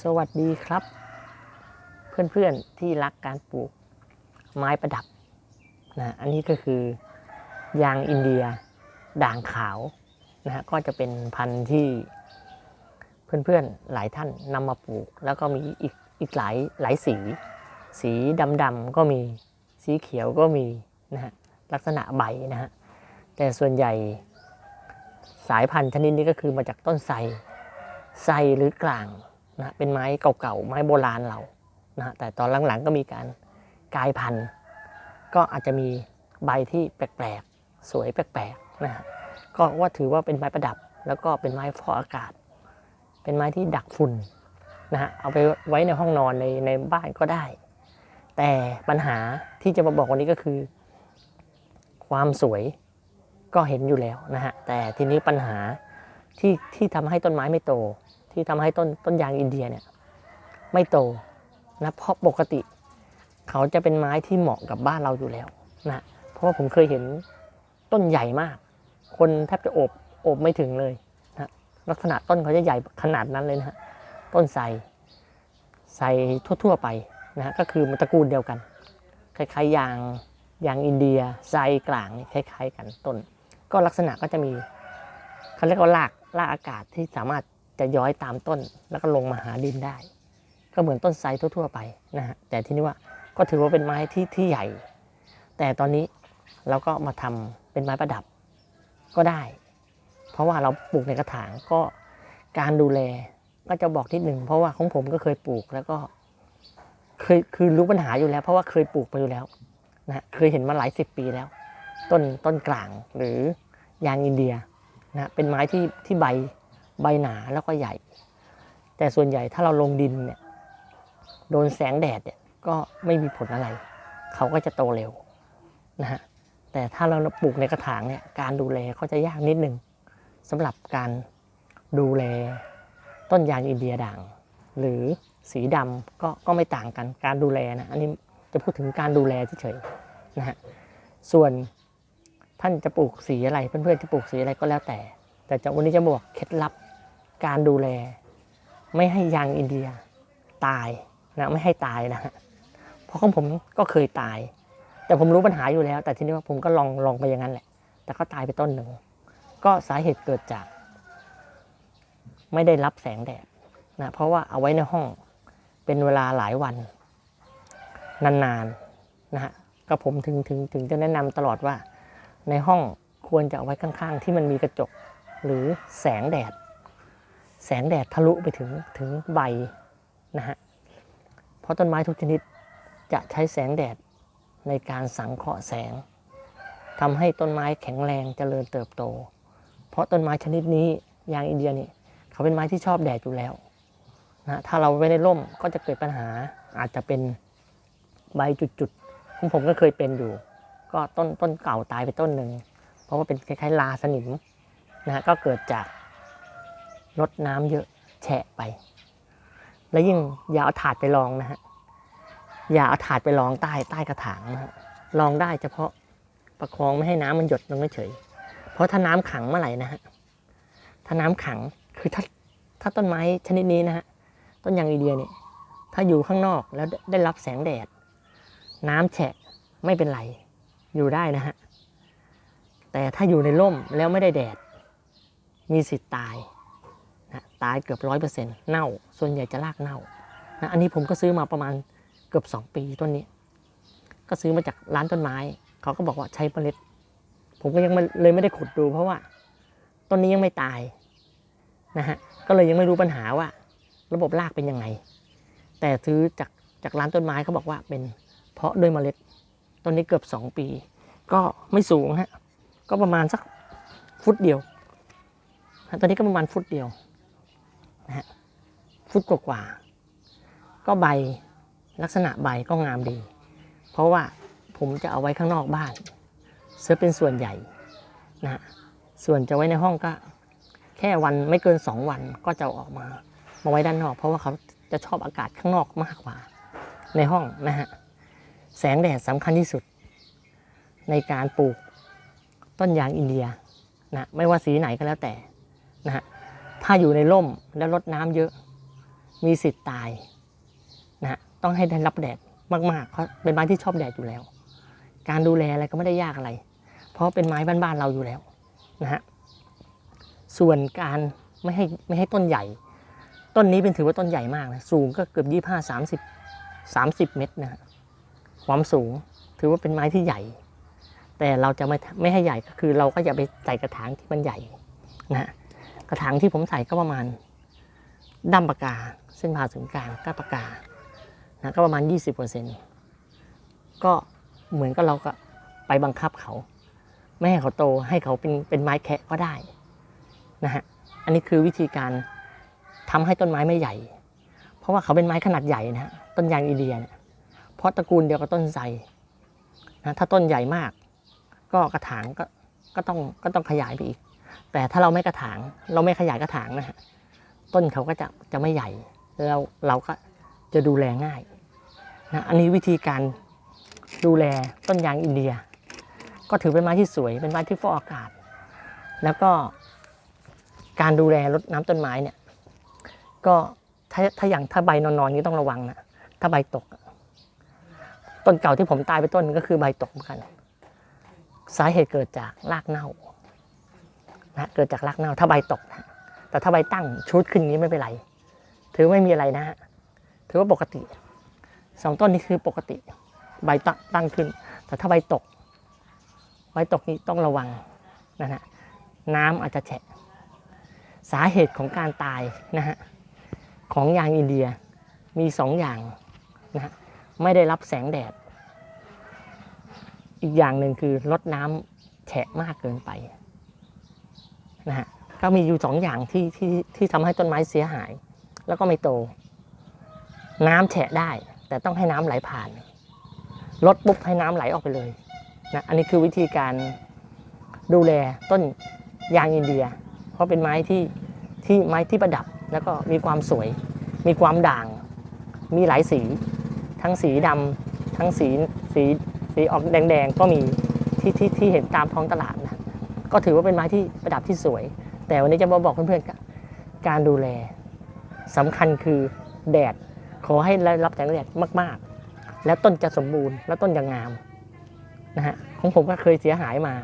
สวัสดีครับ เพื่อนๆที่รักการปลูกไม้ประดับนะอันนี้ก็คือยางอินเดียด่างขาวนะฮะก็จะเป็นพันธุ์ที่เพื่อนๆหลายท่านนำมาปลูก แล้วก็มีอีกอีกหลายหลายสี สีดำๆก็มีสีเขียวก็มีนะฮะลักษณะใบนะฮะแต่ส่วนใหญ่สายพันธุ์ชนิดนี้ก็คือมาจากต้นไทรไทรหรือกลาง นะเป็นไม้เก่าๆ ไม้โบราณเรานะฮะแต่ตอนหลังๆก็มีการกลายพันธุ์ก็อาจจะมีใบที่แปลกๆ สวยแปลกๆนะฮะก็ว่าถือว่าเป็นไม้ประดับ แล้วก็เป็นไม้ฟอกอากาศ เป็นไม้ที่ดักฝุ่นนะฮะเอาไปไว้ในห้องนอนในในบ้านก็ได้ แต่ปัญหาที่จะมาบอกวันนี้ก็คือ ความสวยก็เห็นอยู่แล้วนะฮะแต่ทีนี้ปัญหาที่ที่ทำให้ต้นไม้ไม่โต ที่ทำให้ต้นต้นยางอินเดียเนี่ยไม่โตนะเพราะปกติ เขาจะเป็นไม้ที่เหมาะกับบ้านเราอยู่แล้วนะเพราะว่าผมเคยเห็นต้นใหญ่มาก คนแทบจะโอบโอบไม่ถึงเลยนะลักษณะต้นเขาจะใหญ่ขนาดนั้นเลยนะฮะต้นไทรไทรทั่ว ๆ ไปนะฮะก็คือมันตระกูลเดียวกัน คล้ายๆยางยางอินเดียไทรกลางนี่คล้าย ๆ กันต้น ก็ลักษณะก็จะมีเขาเรียกว่าลากลากอากาศที่สามารถ จะย้อยตามต้นแล้วก็ลงมาหาดินได้ ก็เหมือนต้นไทรทั่ว ๆ ไปนะฮะแต่ที่นี้ว่าก็ถือว่าเป็นไม้ที่ที่ใหญ่ แต่ตอนนี้เราก็มาทำเป็นไม้ประดับก็ได้ เพราะว่าเราปลูกในกระถางก็การดูแลก็จะบอกนิดหนึ่งเพราะว่าของผมก็เคยปลูกแล้วก็ เคยคือรู้ปัญหาอยู่แล้ว เพราะว่าเคยปลูกมาอยู่แล้วนะเคยเห็นมาหลายสิบปีแล้ว ต้นต้นกลางหรือยางอินเดียนะเป็นไม้ที่ที่ใบ ใบหนาแล้วก็ใหญ่ แต่ส่วนใหญ่ถ้าเราลงดินเนี่ยโดนแสงแดดเนี่ยก็ไม่มีผลอะไร เขาก็จะโตเร็วนะฮะแต่ถ้าเราปลูกในกระถางเนี่ยการดูแลก็จะยากนิดนึงสำหรับการดูแลต้นยางอินเดียด่าง หรือสีดำก็ก็ไม่ต่างกันการดูแลนะอันนี้จะพูดถึงการดูแลเฉยๆนะฮะส่วนท่านจะปลูกสีอะไรเพื่อนๆจะปลูกสีอะไรก็แล้วแต่ แต่จะวันนี้จะบอกเคล็ดลับ การดูแล ไม่ให้ยางอินเดียตายนะไม่ให้ตายนะฮะเพราะของผมก็เคยตาย แต่ผมรู้ปัญหาอยู่แล้ว แต่ทีนี้ว่าผมก็ลองลองไปอย่างนั้นแหละ แต่ก็ตายไปต้นหนึ่งก็สาเหตุเกิดจาก ไม่ได้รับแสงแดดนะเพราะว่าเอาไว้ในห้องเป็นเวลาหลายวัน นานๆนะฮะก็ผมถึงถึงถึงจะแนะนำตลอดว่า ในห้องควรจะเอาไว้ข้างๆ ที่มันมีกระจกหรือแสงแดด แสงแดดทะลุไปถึงถึงใบนะฮะ เพราะต้นไม้ทุกชนิดจะใช้แสงแดดในการสังเคราะห์แสงทำให้ต้นไม้แข็งแรงเจริญเติบโต เพราะต้นไม้ชนิดนี้ยางอินเดียนี่เขาเป็นไม้ที่ชอบแดดอยู่แล้วนะถ้าเราไว้ในร่มก็จะเกิดปัญหาอาจจะเป็นใบจุดๆของผมก็เคยเป็นอยู่ ก็ต้นต้นเก่าตายไปต้นหนึ่ง เพราะว่าเป็นคล้ายๆลาสนิมนะฮะก็เกิดจาก ลดน้ำเยอะแฉะไป แล้วยิ่งอย่าเอาถาดไปรองนะฮะอย่าเอาถาดไปรองใต้ใต้กระถางนะฮะรองได้เฉพาะประคองไม่ให้น้ำมันหยดลงเฉย เพราะถ้าน้ำขังเมื่อไหร่นะฮะถ้าน้ำขังคือถ้าถ้าต้นไม้ชนิดนี้นะฮะต้นยางอีเดียเนี่ยถ้าอยู่ข้างนอกแล้วได้รับแสงแดด น้ำแฉะไม่เป็นไร อยู่ได้นะฮะแต่ถ้าอยู่ในร่มแล้วไม่ได้แดด มีสิทธิ์ตาย นะตายเกือบร้อยเปอร์เซ็นต์เน่า ส่วนใหญ่จะรากเน่านะอันนี้ผมก็ซื้อมาประมาณเกือบสองปีต้นนี้ ก็ซื้อมาจากร้านต้นไม้ เขาก็บอกว่าใช้เมล็ด ผมก็ยังเลยไม่ได้ขุดดูเพราะว่าต้นนี้ยังไม่ตายนะฮะก็เลยยังไม่รู้ปัญหาว่า ระบบรากเป็นยังไง แต่ซื้อจากจากร้านต้นไม้เขาบอกว่าเป็นเพาะด้วยเมล็ดต้นนี้เกือบสองปี ก็ไม่สูงฮะก็ประมาณสักฟุตเดียวตอนนี้ก็ประมาณฟุตเดียว นะฮะฟุตกว่าๆก็ใบลักษณะใบก็งามดี เพราะว่าผมจะเอาไว้ข้างนอกบ้านเสื้อเป็นส่วนใหญ่นะฮะส่วนจะไว้ในห้องก็ แค่วันไม่เกินสองวันก็จะออกมามาไว้ด้านนอก เพราะว่าเขาจะชอบอากาศข้างนอกมากกว่า ในห้องนะฮะแสงแดดสำคัญที่สุด ในการปลูกต้นยางอินเดียนะไม่ว่าสีไหนก็แล้วแต่นะฮะ ถ้าอยู่ในร่มแล้วรดน้ำเยอะ มีสิทธิ์ตายนะฮะต้องให้ได้รับแดดมากๆเพราะเป็นไม้ที่ชอบแดดอยู่แล้ว การดูแลอะไรก็ไม่ได้ยากอะไร เพราะเป็นไม้บ้านๆเราอยู่แล้วนะฮะส่วนการไม่ให้ไม่ให้ต้นใหญ่ ต้นนี้เป็นถือว่าต้นใหญ่มากนะสูงก็เกือบยี่ห้าสามสิบสามสิบเมตรนะฮะความสูงถือว่าเป็นไม้ที่ใหญ่ แต่เราจะไม่ไม่ให้ใหญ่ก็คือเราก็อย่าไปใส่กระถางที่มันใหญ่นะฮะ ระถางที่ผมใส่ก็ประมาณดั้มปากกา เส้นผ่าศูนย์กลางก้าปากกานะก็ประมาณ 20%ก็เหมือนกับเราก็ไปบังคับเขา ไม่ให้เขาโตให้เขาเป็นเป็นไม้แคะก็ได้นะฮะอันนี้คือวิธีการทำให้ต้นไม้ไม่ใหญ่ เพราะว่าเขาเป็นไม้ขนาดใหญ่นะฮะต้นยางอิเดียเนี่ยเพราะตระกูลเดียวกับต้นไทรนะถ้าต้นใหญ่มาก ก็กระถางก็ก็ต้องก็ต้องขยายไปอีก แต่ถ้าเราไม่กระถาง เราไม่ขยายกระถางนะฮะต้นเขาก็จะจะไม่ใหญ่แล้วเราก็จะดูแลง่ายนะอันนี้วิธีการดูแลต้นยางอินเดีย ก็ถือเป็นไม้ที่สวยเป็นไม้ที่ฟอกอากาศ แล้วก็การดูแลรดน้ำต้นไม้เนี่ย ก็ถ้าถ้าอย่างถ้าใบนอนๆนี่ต้องระวังนะถ้าใบตก ต้นเก่าที่ผมตายไปต้นก็คือใบตกเหมือนกัน สาเหตุเกิดจากรากเน่า นะเกิดจากรากเน่าถ้าใบตกนะแต่ถ้าใบตั้งชุดขึ้นนี้ไม่เป็นไร ถือไม่มีอะไรนะฮะถือว่าปกติสองต้นนี้คือปกติ ใบตั้งตั้งขึ้น แต่ถ้าใบตก ใบตกนี้ต้องระวังนะฮะน้ำอาจจะแฉะ สาเหตุของการตายนะฮะของยางอินเดียมีสองอย่างนะฮะไม่ได้รับแสงแดด อีกอย่างหนึ่งคือลดน้ำแฉะมากเกินไป นะฮะก็มีอยู่สองอย่างที่ที่ที่ทำให้ต้นไม้เสียหาย แล้วก็ไม่โต น้ำแฉะได้ แต่ต้องให้น้ำไหลผ่านลดปุ๊บให้น้ำไหลออกไปเลยนะอันนี้คือวิธีการดูแลต้นยางอินเดีย เพราะเป็นไม้ที่ที่ไม้ที่ประดับแล้วก็มีความสวย มีความด่าง มีหลายสี ทั้งสีดำทั้งสีสีสีออกแดงๆ ก็มีที่ที่ที่เห็นตามท้องตลาด ก็ถือว่าเป็นไม้ที่ประดับที่สวย แต่วันนี้จะมาบอกเพื่อนๆการดูแลสำคัญคือแดดขอให้ได้รับแสงแดดมากๆ แล้วต้นจะสมบูรณ์แล้วต้นจะงามนะฮะของผมก็เคยเสียหายมา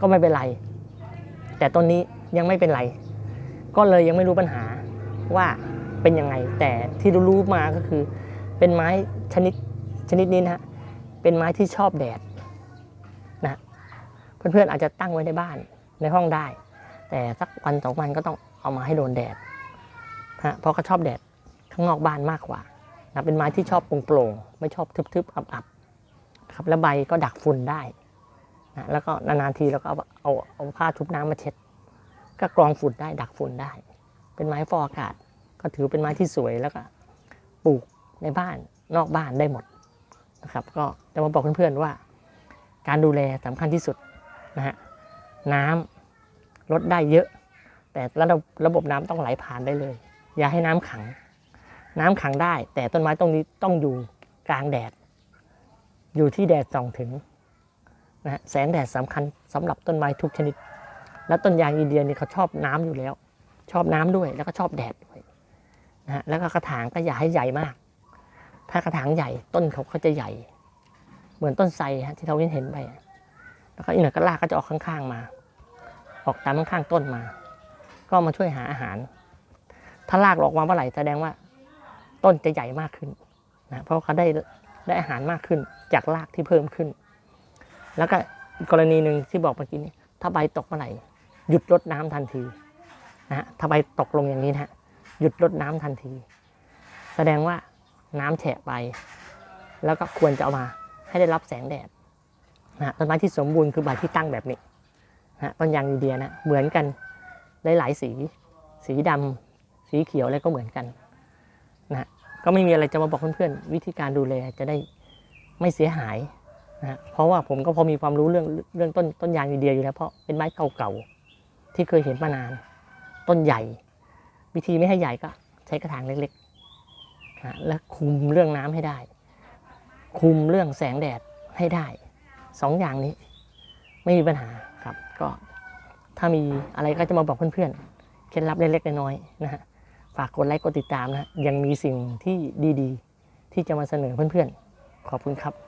ก็ไม่เป็นไร แต่ต้นนี้ยังไม่เป็นไร ก็เลยยังไม่รู้ปัญหาว่าเป็นยังไง แต่ที่รู้ๆมาก็คือ เป็นไม้ชนิดชนิดนี้นะฮะเป็นไม้ที่ชอบแดด เพื่อนๆอาจจะตั้งไว้ในบ้านในห้องได้ แต่สักวันสองวันก็ต้องเอามาให้โดนแดดฮะเพราะเขาชอบแดดข้างนอกบ้านมากกว่านะเป็นไม้ที่ชอบโปร่งๆไม่ชอบทึบๆอับๆครับแล้วใบก็ดักฝุ่นได้นะแล้วก็นานๆทีเราก็เอาเอาเอาผ้าชุบน้ำมาเช็ด ก็กรองฝุ่นได้ดักฝุ่นได้ เป็นไม้ฟอกอากาศ ก็ถือเป็นไม้ที่สวยแล้วก็ปลูกในบ้านนอกบ้านได้หมดนะครับ ก็จะมาบอกเพื่อนๆว่า การดูแลสำคัญที่สุด นะฮะน้ำลดได้เยอะ แต่ระบบระบบน้ำต้องไหลผ่านได้เลย อย่าให้น้ำขัง น้ำขังได้ แต่ต้นไม้ตรงนี้ต้องอยู่กลางแดด อยู่ที่แดดส่องถึงนะฮะแสงแดดสำคัญสำหรับต้นไม้ทุกชนิด แล้วต้นยางอินเดียนี่เขาชอบน้ำอยู่แล้ว ชอบน้ำด้วยแล้วก็ชอบแดดด้วยนะฮะแล้วก็กระถางก็อย่าให้ใหญ่มาก ถ้ากระถางใหญ่ต้นเขาก็จะใหญ่ เหมือนต้นไทรฮะที่เราเห็นไป แล้วก็อีกหน่อยก็รากก็จะออกข้างๆมา ออกตามข้างๆต้นมา ก็มาช่วยหาอาหาร ถ้ารากออกมาเมื่อไหร่แสดงว่า ต้นจะใหญ่มากขึ้นนะเพราะเขาได้ได้อาหารมากขึ้น จากรากที่เพิ่มขึ้น แล้วก็กรณีหนึ่งที่บอกเมื่อกี้นี้ถ้าใบตกเมื่อไหร่หยุดรดน้ำทันทีนะฮะถ้าใบตกลงอย่างนี้นะฮะหยุดรดน้ำทันที แสดงว่าน้ำแฉะไป แล้วก็ควรจะเอามาให้ได้รับแสงแดด นะต้นไม้ที่สมบูรณ์คือใบที่ตั้งแบบนี้นะต้นยางอินเดียนะเหมือนกันหลายๆสี สีดำสีเขียวอะไรก็เหมือนกันนะก็ไม่มีอะไรจะมาบอกเพื่อนๆวิธีการดูแลจะได้ไม่เสียหายนะเพราะว่าผมก็พอมีความรู้เรื่องเรื่องต้นต้นยางอินเดียอยู่แล้วเพราะเป็นไม้เก่าๆที่เคยเห็นมานาน ต้นใหญ่ วิธีไม่ให้ใหญ่ก็ใช้กระถางเล็กๆนะและคุมเรื่องน้ำให้ได้ คุมเรื่องแสงแดดให้ได้ สองอย่างนี้ ไม่มีปัญหาครับ ก็ถ้ามีอะไรก็จะมาบอกเพื่อนๆ เคล็ดลับเล็กๆน้อยๆนะฮะ ฝากกดไลค์กดติดตามนะฮะยังมีสิ่งที่ดีๆ ที่จะมาเสนอเพื่อนๆ ขอบคุณครับ